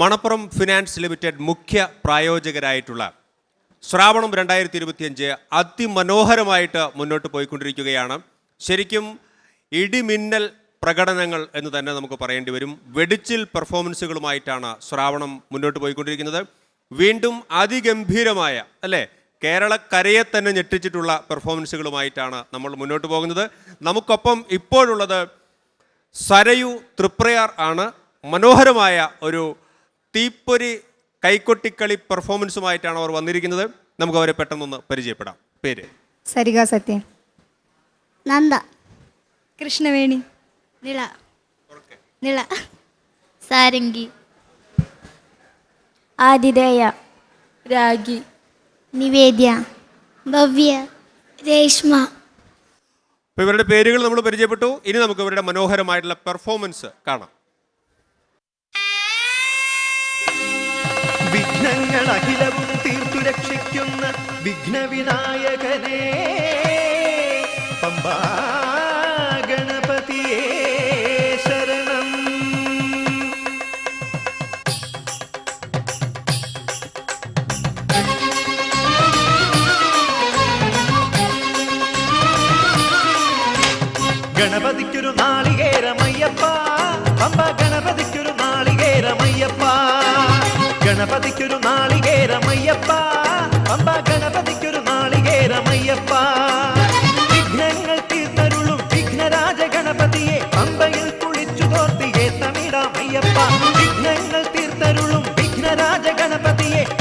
Manappuram finance limited മുഖ്യ പ്രായോജകരായിട്ടുള്ള ശ്രാവണം രണ്ടായിരത്തി ഇരുപത്തിയഞ്ച് അതിമനോഹരമായിട്ട് മുന്നോട്ട് പോയിക്കൊണ്ടിരിക്കുകയാണ്. ശരിക്കും ഇടിമിന്നൽ പ്രകടനങ്ങൾ എന്ന് തന്നെ നമുക്ക് പറയേണ്ടി വരും. വെടിച്ചിൽ പെർഫോമൻസുകളുമായിട്ടാണ് ശ്രാവണം മുന്നോട്ട് പോയിക്കൊണ്ടിരിക്കുന്നത്. വീണ്ടും അതിഗംഭീരമായ അല്ലേ? കേരളക്കരയെ തന്നെ ഞെട്ടിച്ചിട്ടുള്ള പെർഫോമൻസുകളുമായിട്ടാണ് നമ്മൾ മുന്നോട്ട് പോകുന്നത്. നമുക്കൊപ്പം ഇപ്പോഴുള്ളത് സരയു തൃപ്രയാർ ആണ്. മനോഹരമായ ഒരു തീപ്പൊരി കൈക്കൊട്ടിക്കളി പെർഫോമൻസുമായിട്ടാണ് അവർ വന്നിരിക്കുന്നത്. നമുക്ക് അവരെ പെട്ടെന്നൊന്ന് പരിചയപ്പെടാം. പേര്? സരിക സത്യൻ നന്ദ. കൃഷ്ണവേണി. നിള. നിള. സാരംഗി. ആതിഥേയ. രാഗി. നിവേദ്യ. ഭവ്യ. രേഷ്മ. അപ്പോൾ ഇവരുടെ പേരുകൾ നമ്മൾ പരിചയപ്പെട്ടു. ഇനി നമുക്ക് ഇവരുടെ മനോഹരമായിട്ടുള്ള പെർഫോമൻസ് കാണാം. വിഘ്നങ്ങൾ അഖിലവും തീർത്തു രക്ഷിക്കുന്ന വിഘ്നവിനായകനേ. പമ്പാ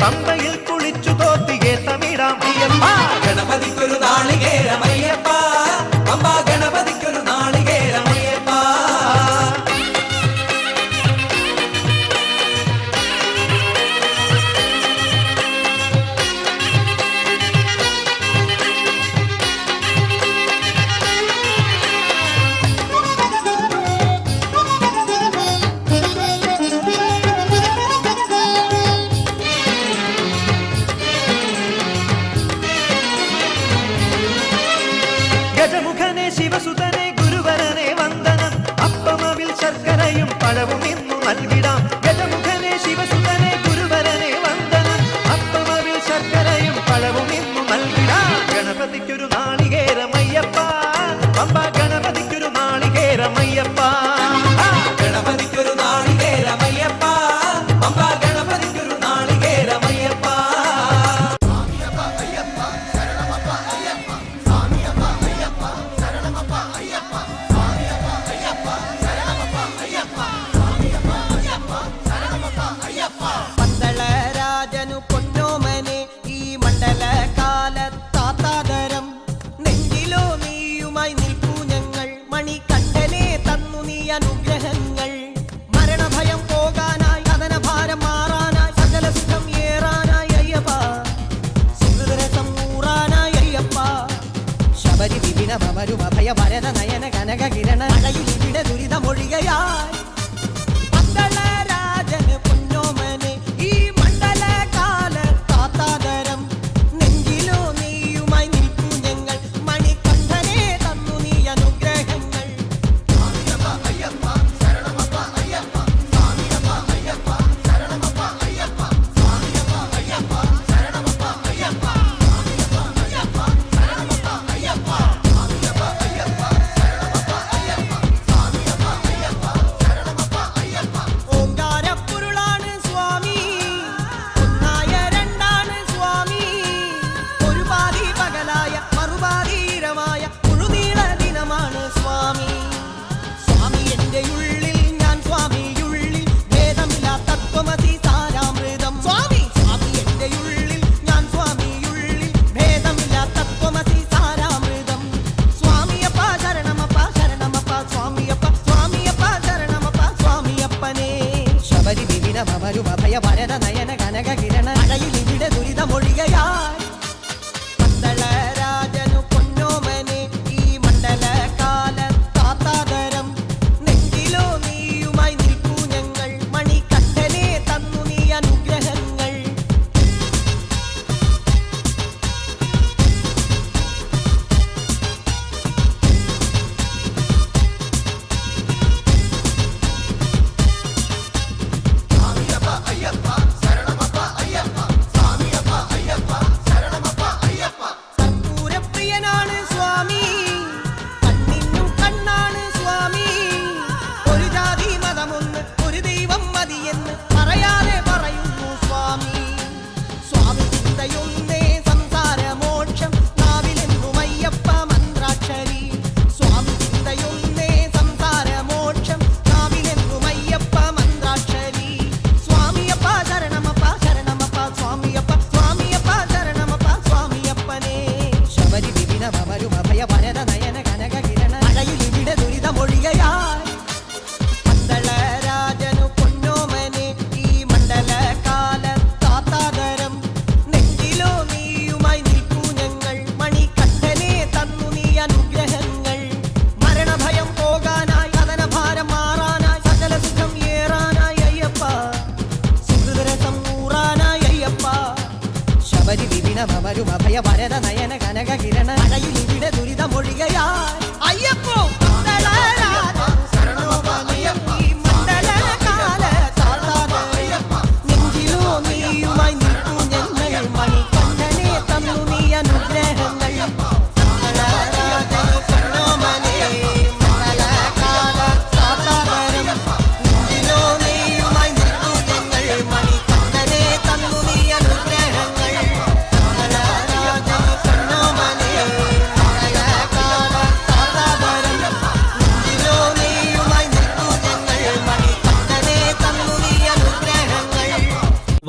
பந்தையில் குளிச்சு தோத்தியே தமிழாம் വിപിണ ഭയ വരന നയന കനക കിരണ അഴയിൽ ഇവിടെ ദുരിതമൊഴികയായി. വിപിന ഭവരും night.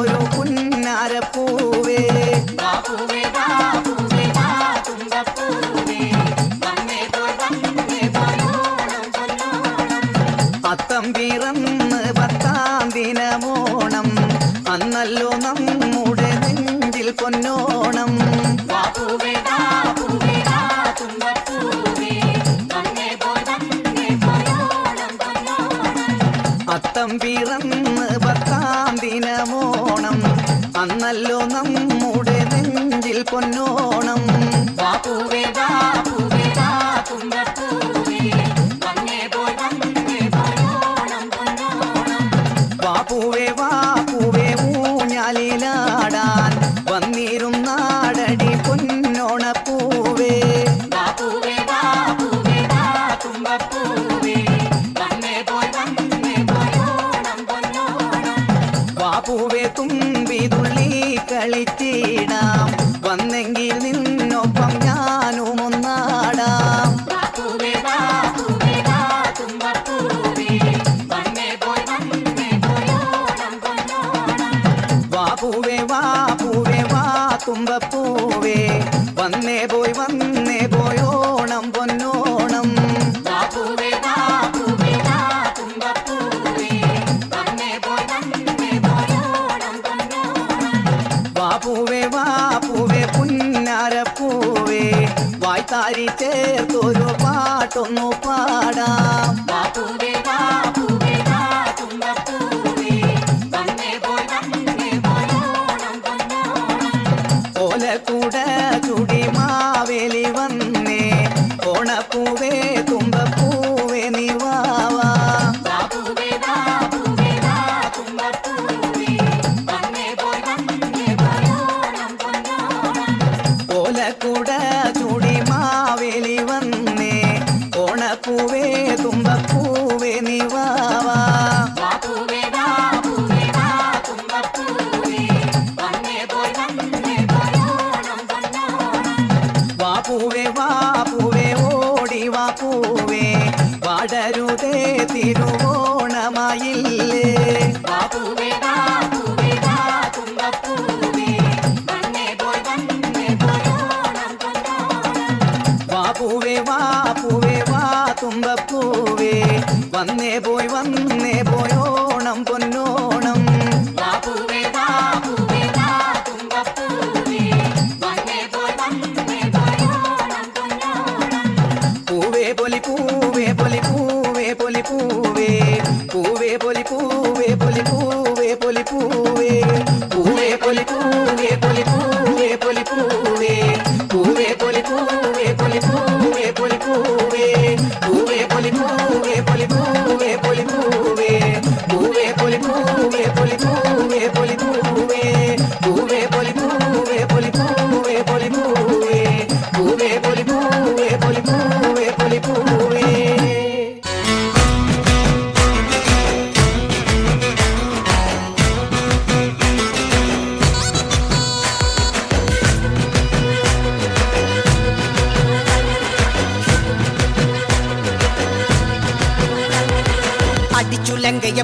ஓயோ புன்னார பூவே. கோணம் பாப்புவே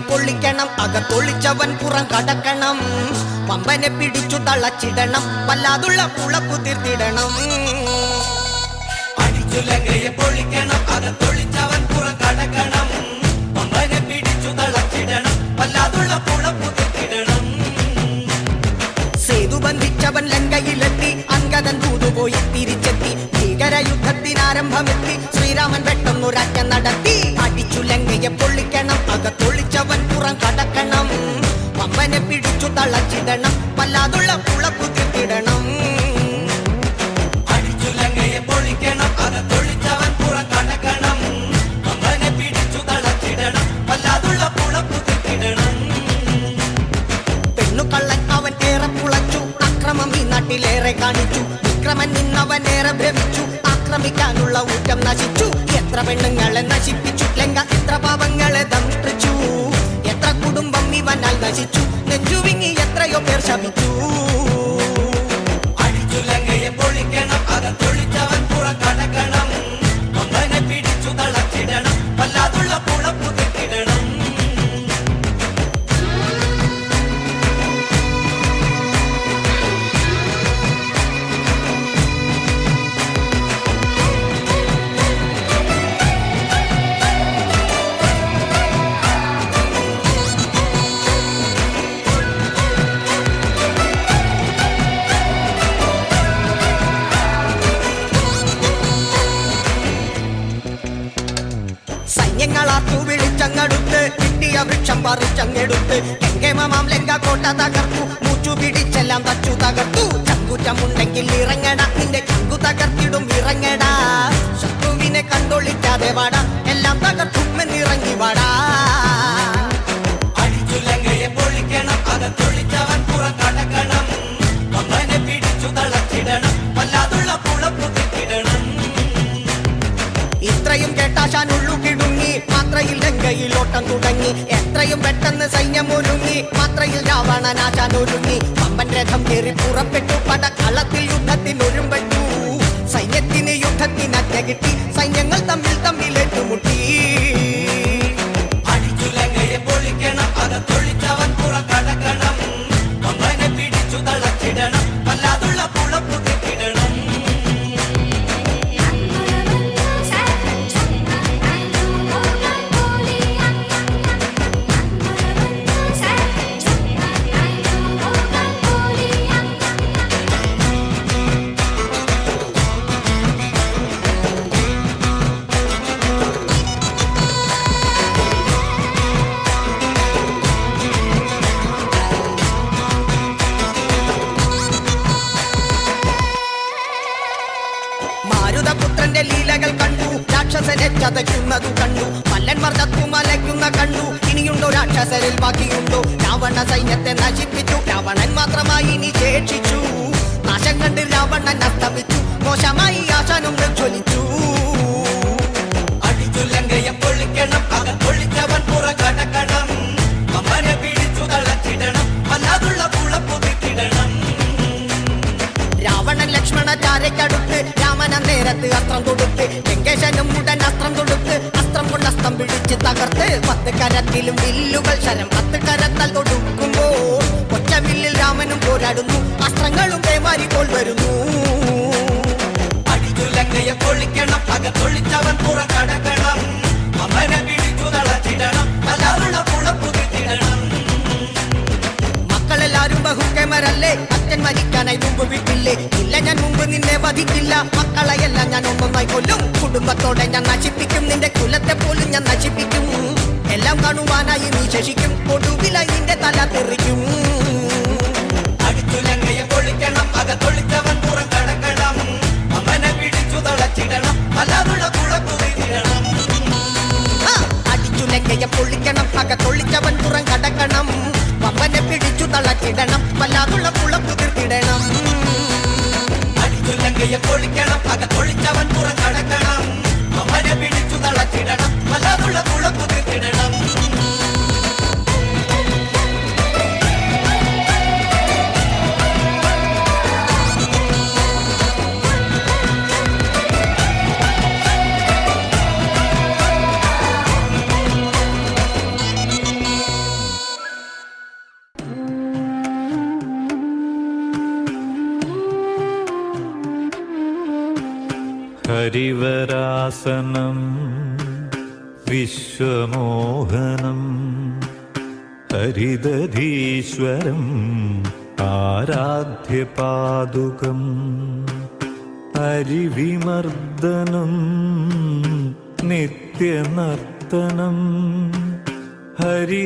പൊള്ളിക്കണം അകത്തൊളിച്ചവൻ പുറം കടക്കണം. പമ്പനെ പിടിച്ചു തളച്ചിടണം വല്ലാതുള്ള പുളപ്പു തീർത്തിടണം. അടിച്ചുലകയെ പൊളിക്കണം അകത്തൊളിച്ചവൻ പുറം കടക്കണം. പമ്പനെ പിടിച്ചു വല്ലാതുള്ള സേതു ബന്ധിച്ചവൻ ശ്രീരാമൻ പെട്ടെന്നൊരാറ്റം നടത്തി. അടിച്ചുലങ്കയെ പൊള്ളി അകത്തൊളിച്ചവൻ പുറം കടക്കണം. പമ്പനെ പിടിച്ചു തളച്ചിടണം. വല്ലാതുള്ള പുളക്കുത്തിടണം അടിച്ചുലങ്ങയെ പൊളിക്കണം. കടക്കണം. പമ്പനെ പിടിച്ചു വല്ലാതുള്ള പുളക്കുത്തിടണം അവൻ നാട്ടിലേറെ കാണിച്ചു. വിക്രമൻ ആക്രമിക്കാനുള്ള ഊറ്റം നശിച്ചു. എത്ര പെണ്ണുങ്ങളെ നശിപ്പിച്ചു. ലങ്ക എത്ര പാപങ്ങളെ നശിച്ചു നെഞ്ചുവിങ്ങി എത്രയോ പേർ ശമിച്ചു പറിച്ചങ്ങെടുത്ത് എങ്കേമമാം ലങ്ക കോട്ട തകർത്തു. മൂച്ചു പിടിച്ചെല്ലാം തച്ചു തകർത്തു. ചങ്കുറ്റമുണ്ടെങ്കിൽ ഇറങ്ങട. നിന്റെ ചങ്കു തകർത്തിടും ഇറങ്ങട. ശത്രുവിനെ കണ്ടൊളിക്കാതെ വാടാ. എല്ലാം തകർത്തുമെന്നിറങ്ങി എത്രയും പെട്ടെന്ന് സൈന്യം ഒരുങ്ങി. മാത്രയിൽ രാവണനാശാൻ ഒരുങ്ങി. പമ്പൻ രഥം കയറി പുറപ്പെട്ടു. പടക്കളത്തിൽ യുദ്ധത്തിൽ ഒരുമ്പെട്ടു സൈന്യത്തിന് യുദ്ധത്തിനറ്റ കിട്ടി. രാക്ഷസനെ ചതയ്ക്കുന്നതു കണ്ടു. മല്ലന്മാർ ചത്തുമലയ്ക്കുന്ന കണ്ടു. ഇനിയുണ്ടോ രാക്ഷസരിൽ ബാക്കിയുണ്ടോ? രാവണ സൈന്യത്തെ നശിപ്പിച്ചു. രാവണൻ മാത്രമായി ഇനി ശേഷിച്ചു. നാശം കണ്ട് രാവണൻ അസ്തമിച്ചു. മോശമായി ആശാനും ജ്വലിച്ചു അടിച്ചു ലങ്കയെ പൊളിക്കണം. അകത്തൊളിച്ചവൻ പുറകടക്കണം. അമ്മനെ പിടിച്ചു ലക്ഷ്മണ നേരത്ത് അസ്ത്രം കൊടുത്ത്. ലങ്കേശനും കരത്തിലും വില്ലുകൾ ശരം പത്ത് കരത്താൽ തൊടുക്കുമ്പോ കൊച്ചമില്ലിൽ രാമനും പോരാടുന്നു. അസ്ത്രങ്ങളും പോൽ വരുന്നു. അടിച്ചുലങ്ങയെ പൊളിക്കണം അകത്തൊളിച്ചവൻ മക്കളെല്ലാരും ബഹുക്കേമരല്ലേ അച്ഛൻ ഇല്ല ഞാൻ നിന്നെ വധിക്കില്ല. മക്കളെയെല്ലാം ഞാൻ ഒന്നൊന്നായി കൊല്ലും. കുടുംബത്തോടെ ഞാൻ നശിപ്പിക്കും. നിന്റെ കുലത്തെ പോലും ഞാൻ നശിപ്പിക്കും കാണുവാനായി നീ ശേഷിക്കും. ഒടുവിലായി നിന്റെ തല തെറിക്കും. അടിച്ചു ലങ്കയെ പൊളിക്കണം അകത്തൊളിച്ചവൻ അമ്മനെ പിടിച്ചു തൊളിച്ചവൻ പുറം കടക്കണം. പമ്പനെ പിടിച്ചു തളച്ചിടണം വല്ലാതുള്ള കുളപ്പുതിർത്തിടണം അടിച്ചു ലങ്കയെ പൊളിക്കണം അകത്തൊളിച്ചവൻ പുറകടക്കണം അമ്മനെ പിടിച്ചു തളച്ചിടണം വല്ലാതുള്ള പുളപ്പു ഹരിവരാസനം വിശ്വമോഹനം ഹരിദധീശ്വരം ആരാധ്യപാദുകം ഹരിവിമർദ്ദനം നിത്യനർത്തനം ഹരിഹരാത്മജം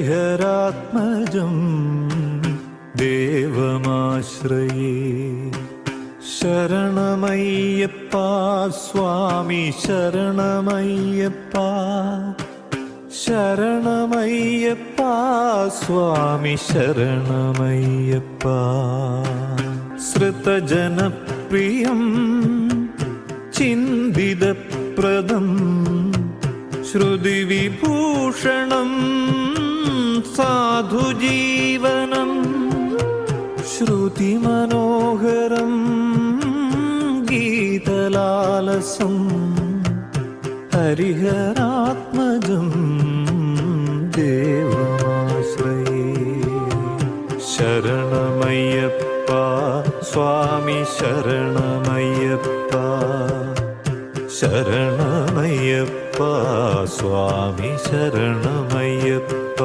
ദേവമാശ്രയേ. ശരണമയ്യപ്പ സ്വാമി ശരണമയ്യപ്പ. ശരണമയ്യപ്പ സ്വാമി ശരണമയ്യപ്പ. ശ്രുതജനപ്രിയം ചിന്തിതപ്രദം. ശ്രുതിവിഭൂഷണം സാധുജീവനം. ശ്രുതിമനോഹരം ഗീതലാലസം ഹരിഹരാത്മജം ദേവമാശ്രയേ ശരണമയ്യപ്പ സ്വാമി ശരണമയ്യപ്പ. ശരണമയ്യപ്പ സ്വാമി ശരണമയ്യപ്പ.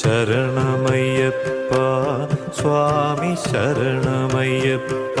ശരണമയ്യപ്പ സ്വാമി ശരണമയ്യപ്പ.